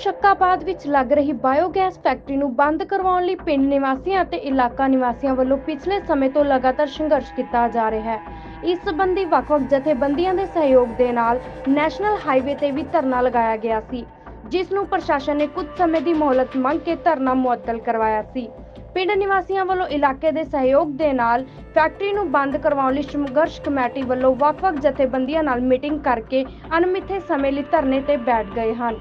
ਮੁਸ਼ੱਕਾਬਾਦ ਵਿੱਚ ਲੱਗ ਰਹੀ ਬਾਇਓਗੈਸ ਫੈਕਟਰੀ ਨੂੰ ਬੰਦ ਕਰਵਾਉਣ ਲਈ ਪਿੰਡ ਨਿਵਾਸੀਆਂ ਅਤੇ ਇਲਾਕਾ ਨਿਵਾਸੀਆਂ ਵੱਲੋਂ ਪਿਛਲੇ ਸਮੇਂ ਤੋਂ ਲਗਾਤਾਰ ਸੰਘਰਸ਼ ਕੀਤਾ ਜਾ ਰਿਹਾ ਹੈ। ਇਸ ਸੰਬੰਧੀ ਵੱਖ-ਵੱਖ ਜਥੇਬੰਦੀਆਂ ਦੇ ਸਹਿਯੋਗ ਦੇ ਨਾਲ ਨੈਸ਼ਨਲ ਹਾਈਵੇ ਤੇ ਵੀ ਧਰਨਾ ਲਗਾਇਆ ਗਿਆ ਸੀ, ਜਿਸ ਨੂੰ ਪ੍ਰਸ਼ਾਸਨ ਨੇ ਕੁਝ ਸਮੇਂ ਦੀ ਮੋਹਲਤ ਮੰਗ ਕੇ ਧਰਨਾ ਮੁਅੱਤਲ ਕਰਵਾਇਆ ਸੀ। ਪਿੰਡ ਨਿਵਾਸੀਆਂ ਵੱਲੋਂ ਇਲਾਕੇ ਦੇ ਸਹਿਯੋਗ ਦੇ ਨਾਲ ਫੈਕਟਰੀ ਨੂੰ ਬੰਦ ਕਰਵਾਉਣ ਲਈ ਸੰਘਰਸ਼ ਕਮੇਟੀ ਵੱਲੋਂ ਵੱਖ-ਵੱਖ ਜਥੇਬੰਦੀਆਂ ਨਾਲ ਮੀਟਿੰਗ ਕਰਕੇ ਅਣਮਿੱਥੇ ਸਮੇਂ ਲਈ ਧਰਨੇ ਤੇ ਬੈਠ ਗਏ ਹਨ।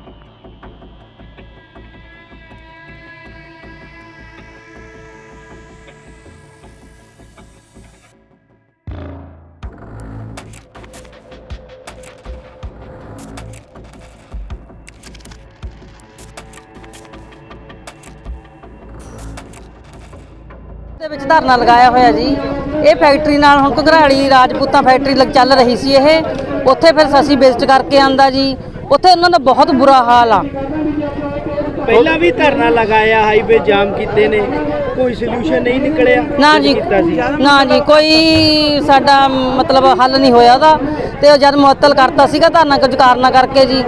ਦੇ ਵਿੱਚ ਧਰਨਾ ਲਗਾਇਆ ਹੋਇਆ ਜੀ। ਇਹ ਫੈਕਟਰੀ ਨਾਲ ਹੁਣ ਘਗਰਾਲੀ ਰਾਜਪੂਤਾਂ ਫੈਕਟਰੀ ਲੱਗ ਚੱਲ ਰਹੀ ਸੀ ਇਹ। ਉੱਥੇ ਫਿਰ ਅਸੀਂ ਵਿਜ਼ਿਟ ਕਰਕੇ ਆਂਦਾ ਜੀ। ਉੱਥੇ ਉਹਨਾਂ ਦਾ ਬਹੁਤ ਬੁਰਾ ਹਾਲ ਆ। ਪਹਿਲਾਂ ਵੀ ਧਰਨਾ ਲਗਾਇਆ ਹਾਈਵੇ ਜਾਮ ਕੀਤੇ ਨੇ। ਕੋਈ ਸੋਲੂਸ਼ਨ ਨਹੀਂ ਨਿਕਲਿਆ। ਨਾ ਜੀ? ਨਾ ਜੀ ਕੋਈ ਸਾਡਾ ਮਤਲਬ ਹੱਲ ਨਹੀਂ ਹੋਇਆ ਉਹਦਾ। ਤੇ ਉਹ ਜਦ ਮੁਅੱਤਲ ਕਰਤਾ ਸੀਗਾ ਧਰਨਾ ਕੁਝ ਕਾਰਨਾਂ ਕਰਕੇ ਜੀ।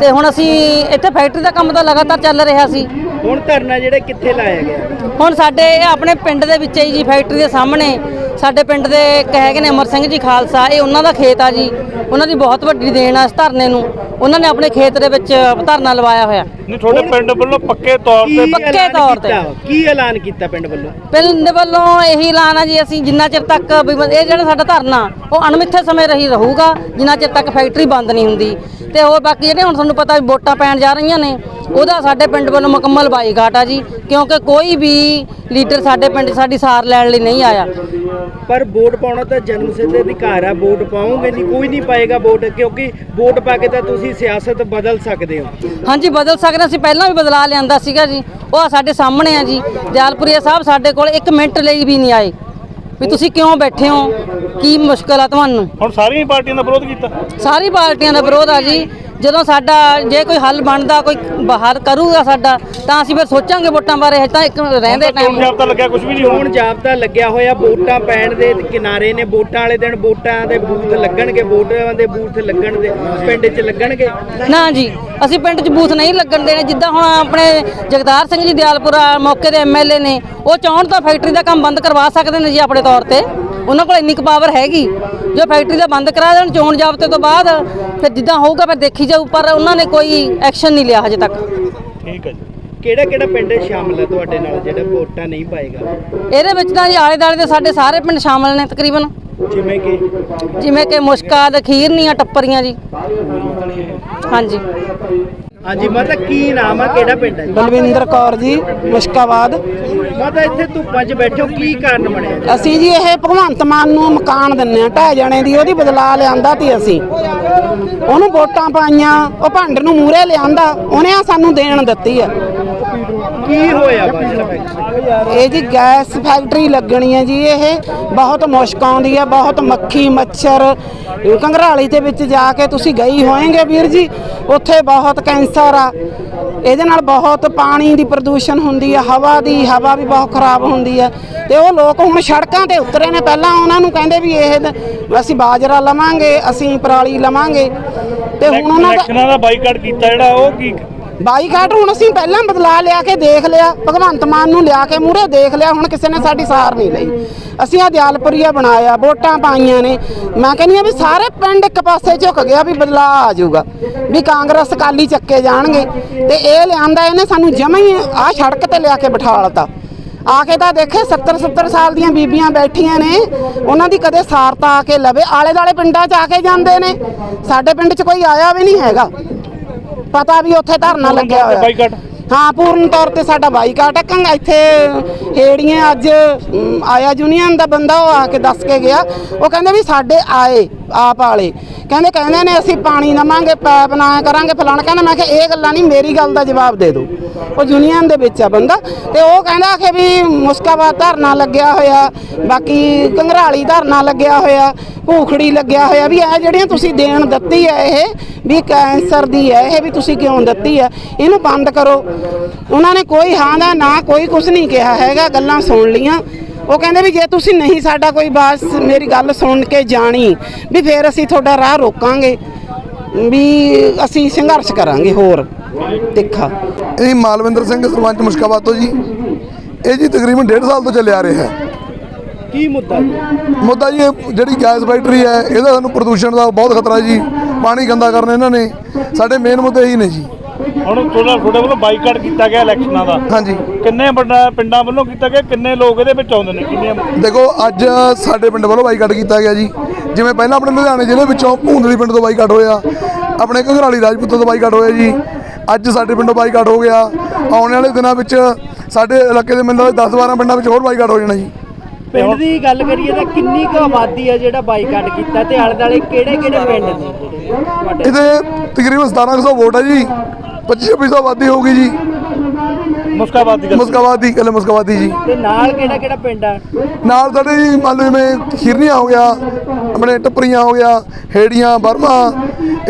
ਤੇ ਹੁਣ ਅਸੀਂ ਇੱਥੇ ਫੈਕਟਰੀ ਦਾ ਕੰਮ ਤਾਂ ਲਗਾਤਾਰ ਚੱਲ ਰਿਹਾ ਸੀ। ਹੁਣ ਧਰਨਾ ਜਿਹੜੇ ਕਿੱਥੇ ਲਾਇਆ ਗਿਆ? ਹੁਣ ਸਾਡੇ ਇਹ ਆਪਣੇ ਪਿੰਡ ਦੇ ਵਿੱਚ ਹੀ ਜੀ ਫੈਕਟਰੀ ਦੇ ਸਾਹਮਣੇ। ਸਾਡੇ ਪਿੰਡ ਦੇ ਇੱਕ ਹੈਗੇ ਨੇ ਅਮਰ ਸਿੰਘ ਜੀ ਖਾਲਸਾ ਇਹ ਉਹਨਾਂ ਦਾ ਖੇਤ ਆ ਜੀ। ਉਹਨਾਂ ਦੀ ਬਹੁਤ ਵੱਡੀ ਦੇਣ ਆ ਇਸ ਧਰਨੇ ਨੂੰ ਉਹਨਾਂ ਨੇ ਆਪਣੇ ਖੇਤ ਦੇ ਵਿੱਚ ਧਰਨਾ ਲਵਾਇਆ ਹੋਇਆ ਨਹੀਂ ਤੁਹਾਡੇ ਪਿੰਡ ਵੱਲੋਂ ਪੱਕੇ ਤੌਰ ਤੇ ਕੀ ਪੱਕੇ ਐਲਾਨ ਤੌਰ ਤੇ। ਕੀਤਾ? ਕੀ ਐਲਾਨ ਕੀਤਾ ਪਿੰਡ ਵੱਲੋਂ ਪਿੰਡ ਵੱਲੋਂ ਇਹੀ ਐਲਾਨ ਆ ਜੀ ਅਸੀਂ ਜਿੰਨਾ ਚਿਰ ਤੱਕ ਇਹ ਜਿਹੜਾ ਸਾਡਾ ਧਰਨਾ ਉਹ ਅਣਮਿੱਥੇ ਸਮੇਂ ਰਹੀ ਰਹੂਗਾ ਜਿੰਨਾ ਚਿਰ ਤੱਕ ਫੈਕਟਰੀ ਬੰਦ ਨਹੀਂ ਹੁੰਦੀ ਤੇ ਹੋਰ ਬਾਕੀ ਜਿਹੜੇ ਹੁਣ ਤੁਹਾਨੂੰ ਪਤਾ ਵੀ ਵੋਟਾਂ ਪੈਣ ਜਾ ਰਹੀਆਂ ਨੇ ਉਹਦਾ ਸਾਡੇ ਪਿੰਡ ਵੱਲੋਂ ਮੁਕੰਮਲ ਬਾਈਕਾਟ ਆ ਜੀ ਕਿਉਂਕਿ ਕੋਈ ਵੀ ਲੀਡਰ ਸਾਡੇ ਪਿੰਡ ਸਾਡੀ ਸਾਰ ਲੈਣ ਲਈ ਨਹੀਂ ਆਇਆ। ਪਰ ਵੋਟ ਪਾਉਣਾ ਤਾਂ ਜਨਮ ਸਿੱਧ ਅਧਿਕਾਰ ਆ ਵੋਟ ਪਾਉਂਗੇ ਨਹੀਂ ਕੋਈ ਨਹੀਂ ਪਾਏਗਾ ਵੋਟ ਕਿਉਂਕਿ ਵੋਟ ਪਾ ਕੇ ਤਾਂ ਤੁਸੀਂ ਸਿਆਸਤ ਬਦਲ ਸਕਦੇ ਹੋ। ਹਾਂਜੀ ਬਦਲ ਸਕਦੇ ਅਸੀਂ ਪਹਿਲਾਂ ਵੀ ਬਦਲਾ ਲਿਆਂਦਾ ਸੀਗਾ ਜੀ ਉਹ ਸਾਡੇ ਸਾਹਮਣੇ ਆ ਜੀ ਦਿਆਲਪੁਰੀਆ ਸਾਹਿਬ ਸਾਡੇ ਕੋਲ 1 ਮਿੰਟ ਲਈ ਵੀ ਨਹੀਂ ਆਏ। ਵੀ ਤੁਸੀਂ ਕਿਉਂ ਬੈਠੇ ਹੋ? ਕੀ ਮੁਸ਼ਕਲ ਆ ਤੁਹਾਨੂੰ? ਹੁਣ ਸਾਰੀਆਂ ਪਾਰਟੀਆਂ ਦਾ ਵਿਰੋਧ ਕੀਤਾ। ਸਾਰੀ ਪਾਰਟੀਆਂ ਦਾ ਵਿਰੋਧ ਆ ਜੀ ਜਦੋਂ ਸਾਡਾ ਜੇ ਕੋਈ ਹੱਲ ਬਣਦਾ ਕੋਈ ਬਾਹਰ ਕਰੂਗਾ ਸਾਡਾ ਤਾਂ ਅਸੀਂ ਫਿਰ ਸੋਚਾਂਗੇ ਵੋਟਾਂ ਬਾਰੇ ਹਜੇ ਤਾਂ ਇੱਕ ਰਹਿੰਦੇ ਟਾਈਮ ਜਾਬਤਾ ਲੱਗਿਆ ਕੁਝ ਵੀ ਨਹੀਂ ਹੁਣ। ਹੋਣ ਜਾਬਤਾ ਲੱਗਿਆ ਹੋਇਆ ਵੋਟਾਂ ਪੈਣ ਦੇ ਕਿਨਾਰੇ ਨੇ ਵੋਟਾਂ ਵਾਲੇ ਦਿਨ ਵੋਟਾਂ ਦੇ ਬੂਥ ਲੱਗਣਗੇ ਵੋਟਾਂ ਦੇ ਬੂਥ ਲੱਗਣ ਦੇ ਪਿੰਡ 'ਚ ਲੱਗਣਗੇ। ਨਾ ਜੀ ਅਸੀਂ ਪਿੰਡ 'ਚ ਬੂਥ ਨਹੀਂ ਲੱਗਣ ਦੇਣੇ ਜਿੱਦਾਂ ਹੁਣ ਆਪਣੇ ਜਗਦਾਰ ਸਿੰਘ ਜੀ ਦਿਆਲਪੁਰਾ ਮੌਕੇ ਦੇ ਐਮਐਲਏ ਨੇ ਉਹ ਚਾਹਣ ਤਾਂ ਫੈਕਟਰੀ ਦਾ ਕੰਮ ਬੰਦ ਕਰਵਾ ਸਕਦੇ ਨੇ ਜੀ ਆਪਣੇ ਤੌਰ ਤੇ। ਉਹਨਾਂ ਕੋਲ ਇੰਨੀ ਕੁ ਪਾਵਰ ਹੈਗੀ ਜੋ ਫੈਕਟਰੀ ਦਾ ਬੰਦ ਕਰਾ ਦੇਣ ਚੋਣ ਜਾਬਤੇ ਤੋਂ ਬਾਅਦ ਫਿਰ ਜਿੱਦਾਂ ਹੋਊਗਾ ਫਿਰ ਦੇਖੀ ਜਾਊ ਪਰ ਉਹਨਾਂ ਨੇ ਕੋਈ ਐਕਸ਼ਨ ਨਹੀਂ ਲਿਆ ਹਜੇ ਤੱਕ। ਠੀਕ ਹੈ ਜੀ। ਕਿਹੜਾ ਕਿਹੜਾ ਪਿੰਡ ਸ਼ਾਮਲ ਹੈ ਤੁਹਾਡੇ ਨਾਲ ਜਿਹੜਾ ਵੋਟਾਂ ਨਹੀਂ ਪਾਏਗਾ? ਇਹਦੇ ਵਿੱਚ ਤਾਂ ਜੀ ਆਲੇ ਦਾਲੇ ਦੇ ਸਾਡੇ ਸਾਰੇ ਪਿੰਡ ਸ਼ਾਮਲ ਨੇ ਤਕਰੀਬਨ। ਜਿਵੇਂ ਕਿ? ਜਿਵੇਂ ਕਿ ਮੁਸ਼ਕਾ ਖੀਰਨੀਆਂ ਟੱਪਰੀਆਂ ਜੀ। ਹਾਂਜੀ। ਹਾਂਜੀ ਮਾਤਾ ਕੀ ਨਾਮ ਆ ਕਿਹੜਾ ਪਿੰਡ ਹੈ? ਬਲਵਿੰਦਰ ਕੌਰ ਜੀ ਮੁਸ਼ਕਾਬਾਦ ਮਾਤਾ ਇੱਥੇ ਧੁੱਪਾਂ 'ਚ ਬੈਠੇ ਕੀ ਕਾਰਨ ਬਣਿਆ? ਅਸੀਂ ਜੀ ਇਹ ਭਗਵੰਤ ਮਾਨ ਨੂੰ ਮਕਾਨ ਦਿੰਨੇ ਆ ਢਹਿ ਜਾਣੇ ਦੀ ਉਹਦੀ ਬਦਲਾ ਲਿਆਂਦਾ ਤੀ ਅਸੀਂ ਉਹਨੂੰ ਵੋਟਾਂ ਪਾਈਆਂ ਉਹ ਭੰਡ ਨੂੰ ਮੂਰੇ ਲਿਆਂਦਾ ਉਹਨੇ ਆ ਸਾਨੂੰ ਦੇਣ ਦਿੱਤੀ ਆ ਕੀ ਹੋਇਆ ਇਹ ਜੀ ਗੈਸ ਫੈਕਟਰੀ ਲੱਗਣੀ ਹੈ ਜੀ ਇਹ ਬਹੁਤ ਮੁਸ਼ਕ ਆਉਂਦੀ ਹੈ ਬਹੁਤ ਮੱਖੀ ਮੱਛਰ ਕੰਗਰਾਲੀ ਦੇ ਵਿੱਚ ਜਾ ਕੇ ਤੁਸੀਂ ਗਈ ਹੋਏਗੇ ਵੀਰ ਜੀ ਉੱਥੇ ਬਹੁਤ ਕੈਂਸਰ ਆ। ਇਹਦੇ ਨਾਲ ਬਹੁਤ ਪਾਣੀ ਦੀ ਪ੍ਰਦੂਸ਼ਣ ਹੁੰਦੀ ਹੈ ਹਵਾ ਦੀ ਹਵਾ ਵੀ ਬਹੁਤ ਖਰਾਬ ਹੁੰਦੀ ਹੈ। ਤੇ ਉਹ ਲੋਕ ਹੁਣ ਸੜਕਾਂ ਤੇ ਉਤਰੇ ਨੇ ਪਹਿਲਾਂ ਉਹਨਾਂ ਨੂੰ ਕਹਿੰਦੇ ਵੀ ਇਹ ਅਸੀਂ ਬਾਜਰਾ ਲਵਾਂਗੇ ਅਸੀਂ ਪਰਾਲੀ ਲਵਾਂਗੇ। ਤੇ ਹੁਣ ਉਹਨਾਂ ਦਾ ਇਲੈਕਸ਼ਨਾਂ ਦਾ ਬਾਈਕਾਟ ਕੀਤਾ ਜਿਹੜਾ ਉਹ ਕੀ ਬਾਈਕਾਟ ਹੁਣ ਅਸੀਂ ਪਹਿਲਾਂ ਬਦਲਾ ਲਿਆ ਕੇ ਦੇਖ ਲਿਆ, ਭਗਵੰਤ ਮਾਨ ਨੂੰ ਲਿਆ ਕੇ ਮੂਰੇ ਦੇਖ ਲਿਆ, ਹੁਣ ਕਿਸੇ ਨੇ ਸਾਡੀ ਸਾਰ ਨਹੀਂ ਲਈ। ਅਸੀਂ ਆ ਦਿਆਲਪੁਰੀਆ ਬਣਾਇਆ, ਵੋਟਾਂ ਪਾਈਆਂ ਨੇ। ਮੈਂ ਕਹਿੰਦੀ ਆ ਵੀ ਸਾਰੇ ਪਿੰਡ ਇੱਕ ਪਾਸੇ ਝੁਕ ਗਿਆ ਵੀ ਬਦਲਾ ਆ ਜਾਊਗਾ, ਵੀ ਕਾਂਗਰਸ ਅਕਾਲੀ ਚੱਕੇ ਜਾਣਗੇ। ਤੇ ਇਹ ਲਿਆਂਦਾ, ਇਹਨੇ ਸਾਨੂੰ ਜਮਾਂ ਹੀ ਆ ਸੜਕ ਤੇ ਲਿਆ ਕੇ ਬਿਠਾ ਬਿਠਾਲਤਾ ਆ ਕੇ ਤਾਂ ਦੇਖੇ 70 70 ਸਾਲ ਦੀਆਂ ਬੀਬੀਆਂ ਬੈਠੀਆਂ ਨੇ, ਉਹਨਾਂ ਦੀ ਕਦੇ ਸਾਰਤਾ ਆ ਕੇ ਲਵੇ। ਆਲੇ ਦਾਲੇ ਪਿੰਡਾਂ 'ਚ ਆ ਕੇ ਜਾਂਦੇ ਨੇ। ਸਾਡੇ ਪਿੰਡ 'ਚ ਕੋਈ ਆਇਆ ਵੀ ਨਹੀਂ ਹੈਗਾ। ਪਤਾ ਵੀ ਉੱਥੇ ਧਰਨਾ ਲੱਗਿਆ ਹੋਇਆ। ਬਾਈਕਾਟ। ਹਾਂ, ਪੂਰਨ ਤੌਰ ਤੇ ਸਾਡਾ ਬਾਈਕਾਟ ਹੈ ਕੰਗ ਇੱਥੇ ਹੇੜੀਆਂ ਅੱਜ ਆਇਆ ਯੂਨੀਅਨ ਦਾ ਬੰਦਾ, ਉਹ ਆ ਕੇ ਦੱਸ ਕੇ ਗਿਆ। ਉਹ ਕਹਿੰਦੇ ਵੀ ਸਾਡੇ ਆਏ, ਆਪ ਵਾਲੇ। ਕਹਿੰਦੇ ਕਹਿੰਦੇ ਨੇ, ਅਸੀਂ ਪਾਣੀ ਲਵਾਂਗੇ ਪੈਪ ਨਾ ਕਰਾਂਗੇ, ਫਲਾਣਾ। ਕਹਿੰਦਾ, ਮੈਂ ਕਿਹਾ, ਇਹ ਗੱਲਾਂ ਨਹੀਂ, ਮੇਰੀ ਗੱਲ ਦਾ ਜਵਾਬ ਦੇ ਦਿਓ। ਉਹ ਯੂਨੀਅਨ ਦੇ ਵਿੱਚ ਆ ਬੰਦਾ। ਤੇ ਉਹ ਕਹਿੰਦਾ ਕਿ ਵੀ ਮੁਸਕਾਬਾਦ ਧਰਨਾ ਲੱਗਿਆ ਹੋਇਆ। ਬਾਕੀ ਕੰਗਰਾਲੀ ਧਰਨਾ ਲੱਗਿਆ ਹੋਇਆ। ਭੂਖੜੀ ਲੱਗਿਆ ਹੋਇਆ। ਵੀ ਇਹ ਜਿਹੜੀਆਂ ਤੁਸੀਂ ਦੇਣ ਦਿੱਤੀ ਹੈ ਇਹ, ਵੀ ਕੈਂਸਰ ਦੀ ਹੈ, ਇਹ ਵੀ ਤੁਸੀਂ ਕਿਉਂ ਦਿੱਤੀ ਹੈ? ਇਹਨੂੰ ਬੰਦ ਕਰੋ। ਉਹਨਾਂ ਨੇ ਕੋਈ ਹਾਂ ਦਾ ਨਾ ਕੋਈ ਕੁਝ ਨਹੀਂ ਕਿਹਾ ਹੈਗਾ ਗੱਲਾਂ ਸੁਣ ਲੀਆਂ ਉਹ ਕਹਿੰਦੇ ਵੀ ਜੇ ਤੁਸੀਂ ਨਹੀਂ ਸਾਡਾ ਕੋਈ ਬਾਸ ਮੇਰੀ ਗੱਲ ਸੁਣ ਕੇ ਜਾਣੀ ਵੀ ਫਿਰ ਅਸੀਂ ਤੁਹਾਡਾ ਰਾਹ ਰੋਕਾਂਗੇ ਵੀ ਅਸੀਂ ਸੰਘਰਸ਼ ਕਰਾਂਗੇ ਹੋਰ ਤਿੱਖਾ। ਇਹ ਮਾਲਵਿੰਦਰ ਸਿੰਘ ਸਰਪੰਚ ਮੁਸ਼ਕਾਬਾਦ ਤੋਂ ਜੀ। ਇਹ ਜੀ ਤਕਰੀਬਨ 1.5 ਸਾਲ ਤੋਂ ਚੱਲਿਆ ਆ ਰਿਹਾ। ਹੈ ਕੀ ਮੁੱਦਾ ਮੁੱਦਾ ਜੀ ਇਹ ਜਿਹੜੀ ਗੈਸ ਫੈਕਟਰੀ ਹੈ ਇਹਦਾ ਸਾਨੂੰ ਪ੍ਰਦੂਸ਼ਣ ਦਾ ਬਹੁਤ ਖਤਰਾ ਜੀ। ਪਾਣੀ ਗੰਦਾ ਕਰਨਾ ਇਹਨਾਂ ਨੇ। ਸਾਡੇ ਮੇਨ ਮੁੱਦੇ ਇਹੀ ਨੇ ਜੀ। ਹੁਣ ਤੁਹਾਡਾ ਤੁਹਾਡੇ ਵੱਲੋਂ ਬਾਈਕਾਟ ਕੀਤਾ ਗਿਆ ਇਲੈਕਸ਼ਨਾਂ ਦਾ। ਹਾਂਜੀ। ਕਿੰਨੇ ਵੱਡਾ ਪਿੰਡਾਂ ਵੱਲੋਂ ਕੀਤਾ ਗਿਆ? ਕਿੰਨੇ ਲੋਕ ਇਹਦੇ ਵਿੱਚ ਆਉਂਦੇ ਨੇ? ਕਿੰਨੀਆਂ ਦੇਖੋ ਅੱਜ ਸਾਡੇ ਪਿੰਡ ਵੱਲੋਂ ਬਾਈਕਾਟ ਕੀਤਾ ਗਿਆ ਜੀ। ਜਿਵੇਂ ਪਹਿਲਾਂ ਆਪਣੇ ਲੁਧਿਆਣੇ ਜ਼ਿਲ੍ਹੇ ਵਿੱਚੋਂ ਭੂੰਦਲੀ ਪਿੰਡ ਤੋਂ ਬਾਈਕਾਟ ਹੋਇਆ। ਆਪਣੇ ਘਗਰਾਲੀ ਰਾਜਪੂਤ ਤੋਂ ਬਾਈਕਾਟ ਹੋਇਆ ਜੀ। ਅੱਜ ਸਾਡੇ ਪਿੰਡੋਂ ਬਾਈਕਾਟ ਹੋ ਗਿਆ। ਆਉਣ ਵਾਲੇ ਦਿਨਾਂ ਵਿੱਚ ਸਾਡੇ ਇਲਾਕੇ ਦੇ ਮੈਨੂੰ 10-12 ਪਿੰਡਾਂ ਵਿੱਚ ਹੋਰ ਬਾਈਕਾਟ ਹੋ ਜਾਣਾ ਜੀ। ਪਿੰਡ ਦੀ ਗੱਲ ਕਰੀਏ ਤਾਂ ਕਿੰਨੀ ਕੁ ਆਬਾਦੀ ਹੈ ਜਿਹੜਾ ਬਾਈਕਾਟ ਕੀਤਾ ਤੇ ਆਲੇ ਦੁਆਲੇ ਕਿਹੜੇ ਕਿਹੜੇ ਪਿੰਡ ਨੇ ਜਿਹੜੇ? ਤੁਹਾਡੇ ਇਹਦੇ ਤਕਰੀਬਨ 1700 ਵੋਟ ਹੈ ਜੀ। 2500 ਆਬਾਦੀ ਹੋਊਗੀ ਜੀ। ਮੁਸਕਾਬਾਦ ਦੀ ਗੱਲ ਮੁਸਕਾਬਾਦ ਦੀ ਕੱਲੇ ਮੁਸਕਾਬਾਦ ਦੀ ਜੀ। ਤੇ ਨਾਲ ਕਿਹੜਾ ਕਿਹੜਾ ਪਿੰਡ ਆ? ਨਾਲ ਸਾਡੇ ਜੀ ਮੰਨ ਲਓ ਜਿਵੇਂ ਖੀਰਨੀਆਂ ਹੋ ਗਿਆ ਆਪਣੇ ਟੱਪਰੀਆਂ ਹੋ ਗਿਆ ਹੇੜੀਆਂ ਬਰਮਾ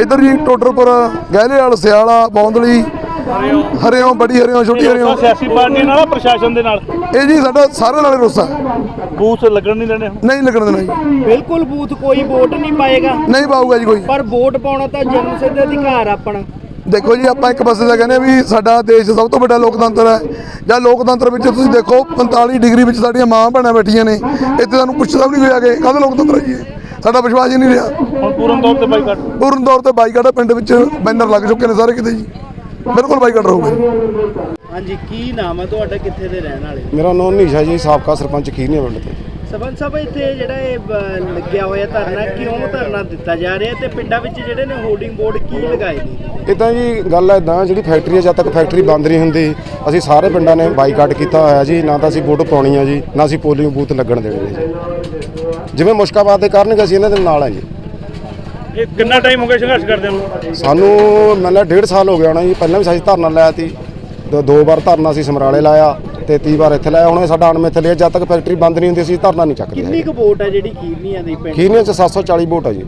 ਇਧਰ ਜੀ ਟੋਡਰਪੁਰ ਗਹਿਲੇਵਾਲ ਸਿਆਲਾ ਬੌਂਦਲੀ ਹਰਿਓਂ। ਬੜੀ ਹਰਿਓਂ ਛੋਟੀ ਹਰਿਓਂ। ਸਿਆਸੀ ਪਾਰਟੀਆਂ ਨਾਲ ਪ੍ਰਸ਼ਾਸਨ ਦੇ ਨਾਲ? ਇਹ ਜੀ ਸਾਡਾ ਸਾਰੇ ਨਾਲੇ ਰੋਸਾ। ਬੂਥ ਲੱਗਣ ਨਹੀਂ ਦੇਣੇ ਹੁਣ? ਨਹੀਂ ਲੱਗਣ ਦੇਣਾ ਜੀ। ਬਿਲਕੁਲ ਬੂਥ ਕੋਈ ਵੋਟ ਨਹੀਂ ਪਾਏਗਾ। ਨਹੀਂ ਪਾਊਗਾ ਜੀ ਕੋਈ। ਪਰ ਵੋਟ ਪਾਉਣਾ ਤਾਂ ਜਨਮ ਸਿੱਧ ਅਧਿਕਾਰ ਆ ਆਪਣਾ। ਦੇਖੋ ਜੀ ਆਪਾਂ ਇੱਕ ਪਾਸੇ ਤਾਂ ਕਹਿੰਦੇ ਆ ਵੀ ਸਾਡਾ ਦੇਸ਼ ਸਭ ਤੋਂ ਵੱਡਾ ਲੋਕਤੰਤਰ ਹੈ। ਜਾਂ ਲੋਕਤੰਤਰ ਵਿੱਚ ਤੁਸੀਂ ਦੇਖੋ 45 ਡਿਗਰੀ ਵਿੱਚ ਸਾਡੀਆਂ ਮਾਂ ਭੈਣਾਂ ਬੈਠੀਆਂ ਨੇ। ਇੱਥੇ ਸਾਨੂੰ ਪੁੱਛਦਾ ਵੀ ਨਹੀਂ ਹੋਇਆ ਕਿ ਕਾਹਦਾ ਲੋਕਤੰਤਰ ਹੈ ਜੀ? ਸਾਡਾ ਵਿਸ਼ਵਾਸ ਹੀ ਨਹੀਂ ਰਿਹਾ। ਹੁਣ ਪੂਰਨ ਤੌਰ ਤੇ ਬਾਈਕਾਟ। ਪੂਰਨ ਤੌਰ ਤੇ ਬਾਈਕਾਟ ਆ, ਪਿੰਡ ਵਿੱਚ ਬੈਨਰ ਲੱਗ ਚੁੱਕੇ ਨੇ ਸਾਰੇ ਕਿਤੇ ਜੀ। ਬਿਲਕੁਲ ਬਾਈਕਾਟ ਰਹੂਗਾ ਜੀ। ਹਾਂਜੀ ਕੀ ਨਾਮ ਹੈ ਤੁਹਾਡਾ? ਕਿੱਥੇ ਦੇ ਰਹਿਣ ਵਾਲੇ? ਮੇਰਾ ਨਾਮ ਨੀਸ਼ਾ ਜੀ ਸਾਬਕਾ ਸਰਪੰਚ ਖੀਰਨੀਆ ਪਿੰਡ ਤੋਂ। ਸਰਪੰਚ ਸਾਹਿਬ ਇੱਥੇ ਜਿਹੜਾ ਇਹ ਬ- ਲੱਗਿਆ ਹੋਇਆ ਧਰਨਾ ਕਿਉਂ ਧਰਨਾ ਦਿੱਤਾ ਜਾ ਰਿਹਾ ਤੇ ਪਿੰਡਾਂ ਵਿੱਚ ਜਿਹੜੇ ਨੇ ਹੋਰਡਿੰਗ ਬੋਰਡ ਕੀ ਲਗਾਏ ਨੇ? ਇਦਾਂ ਜੀ ਗੱਲ ਇਦਾਂ ਜਿਹੜੀ ਫੈਕਟਰੀ ਹੈ ਜਦ ਤੱਕ ਫੈਕਟਰੀ ਬੰਦ ਨਹੀਂ ਹੁੰਦੀ ਅਸੀਂ ਸਾਰੇ ਪਿੰਡਾਂ ਨੇ ਬਾਈਕਾਟ ਕੀਤਾ ਹੋਇਆ ਜੀ ਨਾ ਤਾਂ ਅਸੀਂ ਵੋਟ ਪਾਉਣੀ ਆ ਜੀ ਨਾ ਅਸੀਂ ਪੋਲਿੰਗ ਬੂਥ ਲੱਗਣ ਦੇਣੇ ਨੇ ਜੀ। ਜਿਵੇਂ ਮੁਸ਼ਕਾਬਾਦ ਦੇ ਕਰਨਗੇ ਅਸੀਂ ਇਹਨਾਂ ਦੇ ਨਾਲ ਆ ਜੀ। ਇਹ ਕਿੰਨਾ ਟਾਈਮ ਹੋ ਗਿਆ ਸੰਘਰਸ਼ ਕਰਦੇ ਨੂੰ? ਸਾਨੂੰ ਮੈਨੂੰ ਡੇਢ ਸਾਲ ਹੋ ਗਿਆ ਹੋਣਾ ਜੀ ਪਹਿਲਾਂ ਵੀ ਅਸੀਂ ਧਰਨਾ ਲਾਇਆ ਸੀ ਦੋ- ਦੋ ਵਾਰ ਧਰਨਾ ਅਸੀਂ ਸਮਰਾਲੇ ਲਾਇਆ। ਤੇ 30 ਵਾਰ ਇੱਥੇ ਲਾਇਆ ਹੁਣ ਇਹ ਸਾਡਾ ਅਣਮਿੱਥ ਲਿਆ ਜਦ ਤੱਕ ਫੈਕਟਰੀ ਬੰਦ ਨਹੀਂ ਹੁੰਦੀ ਅਸੀਂ ਧਰਨਾ ਨਹੀਂ ਚੱਕਦੇ ਕਿੰਨੀ ਕੁ ਵੋਟ ਹੈ ਜਿਹੜੀ ਖੀਰਨੀਆਂ ਦੀ ਪਿੰਡ? ਖੀਰਨੀਆ ਚ 740 ਵੋਟ ਆ ਜੀ।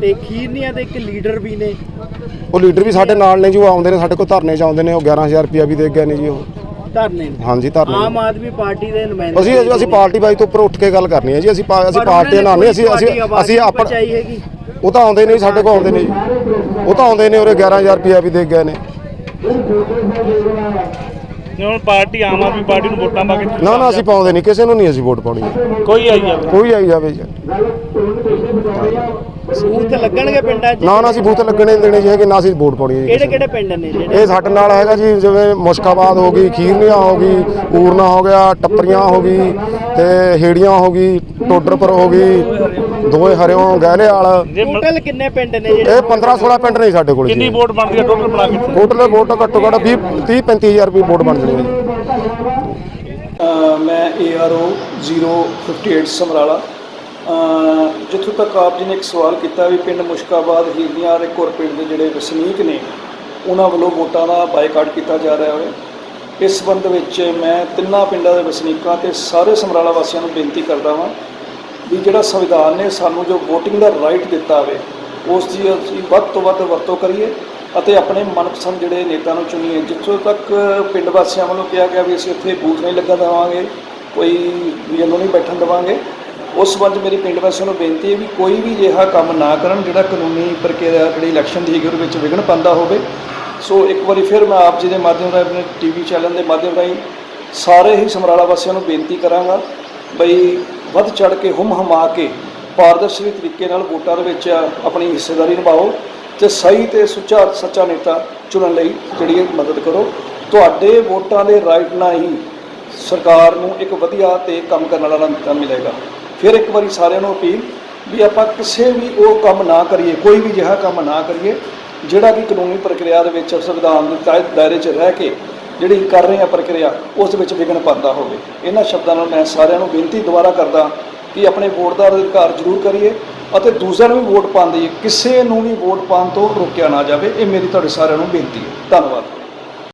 ਤੇ ਖੀਰਨੀਆਂ ਦੇ ਇੱਕ ਲੀਡਰ ਵੀ ਨੇ। ਉਹ ਲੀਡਰ ਵੀ ਸਾਡੇ ਨਾਲ ਨੇ ਜੀ ਆਉਂਦੇ ਨੇ ਸਾਡੇ ਕੋਲ ਧਰਨੇ ਚ ਆਉਂਦੇ ਨੇ ਉਹ 11000 ਰੁਪਿਆ ਵੀ ਦੇ ਗਏ ਨੇ ਜੀ ਉਹ। ਧਰਨੇ ਨੇ? ਹਾਂਜੀ ਧਰਨੇ ਆਮ ਆਦਮੀ ਪਾਰਟੀ ਦੇ ਨੁਮਾਇੰਦੇ ਅਸੀਂ ਅਸੀਂ ਪਾਰਟੀ ਬਾਈ ਤੋਂ ਉੱਪਰ ਉੱਠ ਕੇ ਗੱਲ ਕਰਨੀ ਹੈ ਜੀ ਅਸੀਂ ਅਸੀਂ ਪਾਰਟੀ ਨਾਲ ਨਹੀਂ ਅਸੀਂ ਅਸੀਂ ਅਸੀਂ ਆਪਣਾ ਉਹ ਤਾਂ ਆਉਂਦੇ ਨਹੀਂ ਸਾਡੇ ਕੋਲ ਆਉਂਦੇ ਨੇ ਜੀ ਉਹ ਤਾਂ ਆਉਂਦੇ ਨੇ ਉਰੇ 11000 ਰੁਪਿਆ ਵੀ ਦੇ ਗਏ ਨੇ। ਨਹੀਂ ਹੁਣ ਪਾਰਟੀ ਆਮ ਆਦਮੀ ਪਾਰਟੀ ਨੂੰ ਵੋਟਾਂ ਪਾ ਕੇ ਨਾ ਨਾ ਅਸੀਂ ਪਾਉਂਦੇ ਨਹੀਂ ਕਿਸੇ ਨੂੰ ਨਹੀਂ ਅਸੀਂ ਵੋਟ ਪਾਉਣੀ। ਕੋਈ ਆਈ ਜਾਵੇ। ਕੋਈ ਆਈ ਜਾਵੇ ਜੀ। ਬੂਥ ਲੱਗਣਗੇ ਪਿੰਡਾਂ 'ਚ? ਨਾ ਨਾ ਅਸੀਂ ਬੂਥ ਲੱਗਣੇ ਨਹੀਂ ਦੇਣੇ ਜੀ ਹੈਗੇ ਨਾ ਅਸੀਂ ਵੋਟ ਪਾਉਣੀ ਜੀ ਕਿਹੜੇ ਕਿਹੜੇ ਪਿੰਡ ਨੇ ਨੂੰ। ਜਿਹੜੇ? ਇਹ ਸਾਡੇ ਨਾਲ ਹੈਗਾ ਜੀ ਜਿਵੇਂ ਮੁਸ਼ਕਾਬਾਦ ਹੋ ਗਈ ਖੀਰਨੀਆਂ ਹੋ ਗਈ ਊਰਨਾ ਹੋ ਗਿਆ ਟੱਪਰੀਆਂ ਹੋ ਗਈ ਤੇ ਹੇੜੀਆਂ ਹੋ ਗਈ ਟੋਡਰਪੁਰ ਹੋ ਗਈ ਦੋਏ ਹਰਿਓਂ ਗਹਿਲੇਵਾਲ ਜੇ ਮ- ਟੋਟਲ ਕਿੰਨੇ ਪਿੰਡ ਨੇ ਜਿਹੜੇ ਇਹ 15 16 ਪਿੰਡ ਨੇ ਸਾਡੇ ਕੋਲ ਕਿੰਨੀ ਜੀ ਵੋਟ ਬਣਦੀ ਹੈ ਟੋਟਲ ਬਣਾ ਕੇ ਟੋਟਲ ਵੋਟ ਘੱਟੋ ਘੱਟ 20 30 35000 ਰੁਪਏ ਵੋਟ ਬਣ ਜਾਣੀ ਹੈ ਜੀ। ਅ, ਮੈਂ ARO 058 ਸਮਰਾਲਾ। ਅ, ਜਿੱਥੋਂ ਤੱਕ ਆਪ ਜੀ ਨੇ ਇੱਕ ਸਵਾਲ ਕੀਤਾ ਵੀ ਪਿੰਡ ਮੁਸ਼ਕਾਬਾਦ ਹੀਰਨੀਆਂ ਔਰ ਇੱਕ ਹੋਰ ਪਿੰਡ ਦੇ ਜਿਹੜੇ ਵਸਨੀਕ ਨੇ ਉਹਨਾਂ ਵੱਲੋਂ ਵੋਟਾਂ ਦਾ ਬਾਈਕਾਟ ਕੀਤਾ ਜਾ ਰਿਹਾ ਹੈ। ਇਸ ਸੰਬੰਧ ਵਿੱਚ ਮੈਂ ਤਿੰਨਾਂ ਪਿੰਡਾਂ ਦੇ ਵਸਨੀਕਾਂ ਤੇ ਸਾਰੇ ਸਮਰਾਲਾ ਵਾਸੀਆਂ ਨੂੰ ਬੇਨਤੀ ਕਰਦਾ ਹਾਂ ਵੀ ਜਿਹੜਾ ਸੰਵਿਧਾਨ ਨੇ ਸਾਨੂੰ ਜੋ VOTING ਦਾ ਰਾਈਟ ਦਿੱਤਾ ਹੋਵੇ ਉਸ ਦੀ ਅਸੀਂ ਵੱਧ ਤੋਂ ਵੱਧ ਵਰਤੋਂ ਕਰੀਏ ਅਤੇ ਆਪਣੇ ਮਨਪਸੰਦ ਜਿਹੜੇ ਨੇਤਾ ਨੂੰ ਚੁਣੀਏ। ਜਿੱਥੋਂ ਤੱਕ ਪਿੰਡ ਵਾਸੀਆਂ ਵੱਲੋਂ ਕਿਹਾ ਗਿਆ ਵੀ ਅਸੀਂ ਇੱਥੇ ਬੂਥ ਨਹੀਂ ਲੱਗਣ ਦੇਵਾਂਗੇ, ਕੋਈ ਵੀਐਲਓ ਨਹੀਂ ਬੈਠਣ ਦੇਵਾਂਗੇ, ਉਸ ਸੰਬੰਧ ਮੇਰੀ ਪਿੰਡ ਵਾਸੀਆਂ ਨੂੰ ਬੇਨਤੀ ਹੈ ਵੀ ਕੋਈ ਵੀ ਅਜਿਹਾ ਕੰਮ ਨਾ ਕਰਨ ਜਿਹੜਾ ਕਾਨੂੰਨੀ ਪ੍ਰਕਿਰਿਆ, ਜਿਹੜੀ ਇਲੈਕਸ਼ਨ ਦੀ ਹੈਗੀ, ਉਹਦੇ ਵਿੱਚ ਵਿਘਨ ਪਾਉਂਦਾ ਹੋਵੇ। ਸੋ ਇੱਕ ਵਾਰੀ ਫਿਰ ਮੈਂ ਆਪ ਜੀ ਦੇ ਮਾਧਿਅਮ ਰਾਹੀਂ, ਆਪਣੇ ਟੀਵੀ ਚੈਨਲ ਦੇ ਮਾਧਿਅਮ ਰਾਹੀਂ ਸਾਰੇ ਹੀ ਸਮਰਾਲਾ ਵਾਸੀਆਂ ਨੂੰ ਬੇਨਤੀ ਕਰਾਂਗਾ, ਬਈ ਵੱਧ ਚੜ ਕੇ ਹੁਮ ਹਮਾ ਕੇ ਪਾਰਦਰਸ਼ੀ ਤਰੀਕੇ ਨਾਲ ਵੋਟਾਂ ਦੇ ਵਿੱਚ ਆਪਣੀ ਹਿੱਸੇਦਾਰੀ ਨਿਭਾਓ ਤੇ ਸਹੀ ਤੇ ਸੁੱਚਾ ਸੱਚਾ ਨੇਤਾ ਚੁਣਨ ਲਈ ਜਿਹੜੀ ਇਹ ਮਦਦ ਕਰੋ। ਤੁਹਾਡੇ ਵੋਟਾਂ ਦੇ ਰਾਈਟ ਨਾਲ ਹੀ ਸਰਕਾਰ ਨੂੰ ਇੱਕ ਵਧੀਆ ਤੇ ਕੰਮ ਕਰਨ ਵਾਲਾ ਨੇਤਾ ਮਿਲੇਗਾ। ਫਿਰ ਇੱਕ ਵਾਰੀ ਸਾਰਿਆਂ ਨੂੰ ਅਪੀਲ ਵੀ ਆਪਾਂ ਕਿਸੇ ਵੀ ਉਹ ਕੰਮ ਨਾ ਕਰੀਏ, ਕੋਈ ਵੀ ਅਜਿਹਾ ਕੰਮ ਨਾ ਕਰੀਏ, ਜਿਹੜਾ ਕਿ ਕਾਨੂੰਨੀ ਪ੍ਰਕਿਰਿਆ ਦੇ ਵਿੱਚ ਸੰਵਿਧਾਨ ਦੇ ਤਹਿਤ ਦਾਇਰੇ 'ਚ ਰਹਿ ਕੇ ਜਿਹੜੀ ਕਰ ਰਹੇ ਆ ਪ੍ਰਕਿਰਿਆ, ਉਸ ਵਿੱਚ ਵਿਘਨ ਪਾਉਂਦਾ ਹੋਵੇ। ਇਹਨਾਂ ਸ਼ਬਦਾਂ ਨਾਲ ਮੈਂ ਸਾਰਿਆਂ ਨੂੰ ਬੇਨਤੀ ਦੁਬਾਰਾ ਕਰਦਾ ਕਿ ਆਪਣੇ ਵੋਟ ਦਾ ਅਧਿਕਾਰ ਜ਼ਰੂਰ ਕਰੀਏ ਅਤੇ ਦੂਸਰਿਆਂ ਨੂੰ ਵੀ ਵੋਟ ਪਾਉਣ ਦੀ, ਕਿਸੇ ਨੂੰ ਵੀ ਵੋਟ ਪਾਉਣ ਤੋਂ ਰੋਕਿਆ ਨਾ ਜਾਵੇ। ਇਹ ਮੇਰੀ ਤੁਹਾਡੇ ਸਾਰਿਆਂ ਨੂੰ ਬੇਨਤੀ ਹੈ। ਧੰਨਵਾਦ।